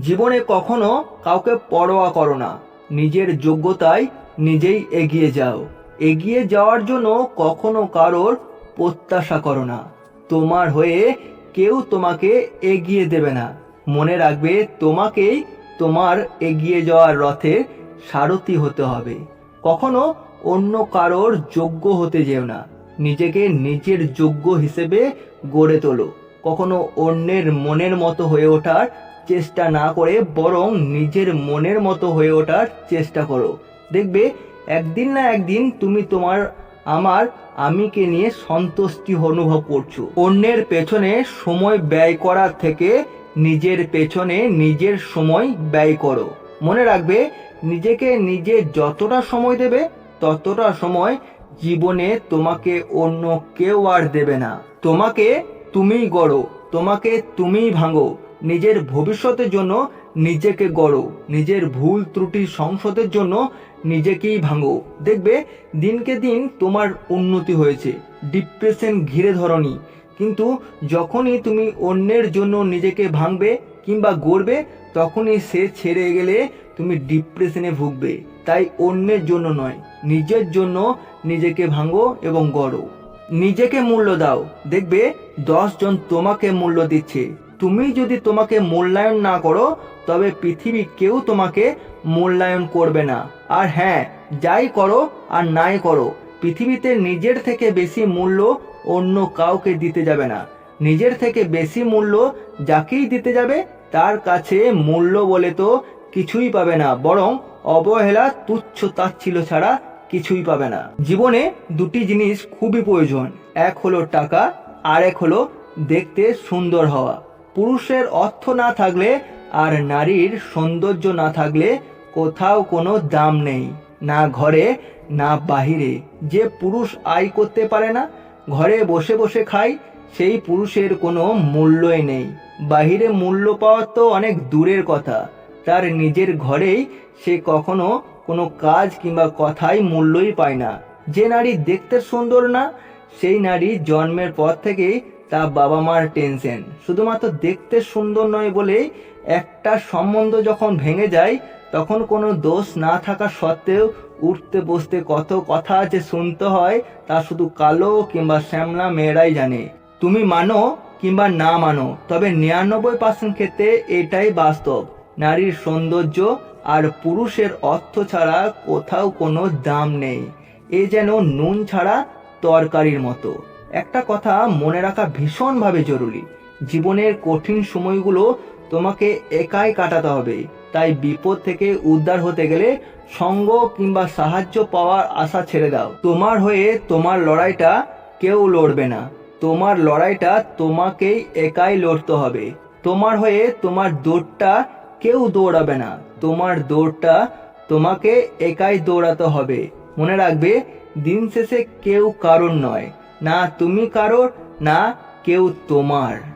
জীবনে কখনো কাউকে পরোয়া করো না। নিজের যোগ্যতায় নিজেই এগিয়ে যাও। এগিয়ে যাওয়ার জন্য কখনো কারোর প্রত্যাশা করো না। তোমার হয়ে কেউ তোমাকে এগিয়ে দেবে না। মনে রাখবে তোমাকেই তোমার এগিয়ে যাওয়ার রথে সারথি হতে হবে। কখনো অন্য কারোর যোগ্য হতে যেও না। নিজেকে নিজের যোগ্য হিসেবে গড়ে তোলো। কখনো অন্যের মনের মতো হয়ে ওঠার চেষ্টা না করে বরং নিজের মনের মতো হয়ে ওঠার চেষ্টা করো। দেখবে, একদিন না একদিন তুমি তোমার, আমার, আমিকে নিয়ে সন্তুষ্টি অনুভব করছ। অন্যের পেছনে সময় ব্যয় করার থেকে নিজের পেছনে নিজের সময় ব্যয় করো। মনে রাখবে, নিজেকে নিজে যতটা সময় দেবে, ততটা সময় জীবনে তোমাকে অন্য কেউ আর দেবে না। তোমাকে তুমিই গড়ো, তোমাকে তুমিই ভাঙো। নিজের ভবিষ্যতের জন্য নিজেকে গড়ো। নিজের ভুল, ত্রুটি সংশোধের জন্য নিজেকেই ভাঙো। দেখবে, দিনকে দিন তোমার উন্নতি হয়েছে। ডিপ্রেশন ঘিরে ধরনি। কিন্তু যখনই তুমি অন্যের জন্য নিজেকে ভাঙবে কিংবা গড়বে, তখনই সে ছেড়ে গেলে তুমি ডিপ্রেশনে ভুগবে। তাই অন্যের জন্য নয়, নিজের জন্য নিজেকে ভাঙো এবং গড়ো। নিজেকে মূল্য দাও। দেখবে জন তোমাকে মূল্য দিচ্ছে। তুমি যদি তোমাকে মূল্যায়ন না করো, তবে পৃথিবী কেউ তোমাকে মূল্যায়ন করবে না। আর হ্যাঁ যাই করো আর নাই করো, পৃথিবীতে নিজের থেকে বেশি মূল্য অন্য কাউকে দিতে যাবে না। নিজের থেকে বেশি মূল্য যাকেই দিতে যাবে, তার কাছে মূল্য বলে তো কিছুই পাবে না, বরং অবহেলা, তুচ্ছ তাচ্ছিল ছাড়া কিছুই পাবে না। জীবনে দুটি জিনিস খুবই প্রয়োজন, এক হলো টাকা আর এক হলো দেখতে সুন্দর হওয়া। পুরুষের অর্থ না থাকলে আর নারীর সৌন্দর্য না থাকলে কোথাও কোনো দাম নেই, না ঘরে, না বাহিরে। যে পুরুষ আয় করতে পারে না, ঘরে বসে বসে খায়, সেই পুরুষের কোনো মূল্যই নেই। বাহিরে মূল্য পাওয়া তো অনেক দূরের কথা। তার নিজের ঘরেই সে কখনো কোনো কাজ কিংবা কথাই মূল্যই পায় না। যে নারী দেখতে সুন্দর না, সেই নারী জন্মের পর থেকেই তার বাবা মার টেনশন। শুধুমাত্র দেখতে সুন্দর নয় বলেই একটা সম্বন্ধ যখন ভেঙে যায়, তখন কোনো দোষ না থাকা সত্ত্বেও উঠতে বসতে কত কথা যে শুনতে হয় তা শুধু কালো কিংবা শ্যামলা মেয়েরাই জানে। তুমি মানো কিংবা না মানো, তবে নিরানব্বই পার্সেন্ট ক্ষেত্রে এটাই বাস্তব। নারীর সৌন্দর্য আর পুরুষের অর্থ ছাড়া কোথাও কোনো দাম নেই। এ যেন নুন ছাড়া তরকারির মতো। একটা কথা মনে রাখা ভীষণভাবে জরুরি। জীবনের কঠিন সময়গুলো তোমাকে একাই কাটাতে হবে। তাই বিপদ থেকে উদ্ধার হতে গেলে সঙ্গ কিংবা সাহায্য পাওয়ার আশা ছেড়ে দাও। তোমার হয়ে তোমার লড়াইটা কেউ লড়বে না। তোমার লড়াইটা তোমাকেই একাই লড়তে হবে। তোমার হয়ে তোমার দৌড়টা কেউ দৌড়াবে না। তোমার দৌড়টা তোমাকে একাই দৌড়াতে হবে। মনে রাখবে, দিন শেষে কেউ কারোর নয়। না তুমি কারোর না কেউ তোমার।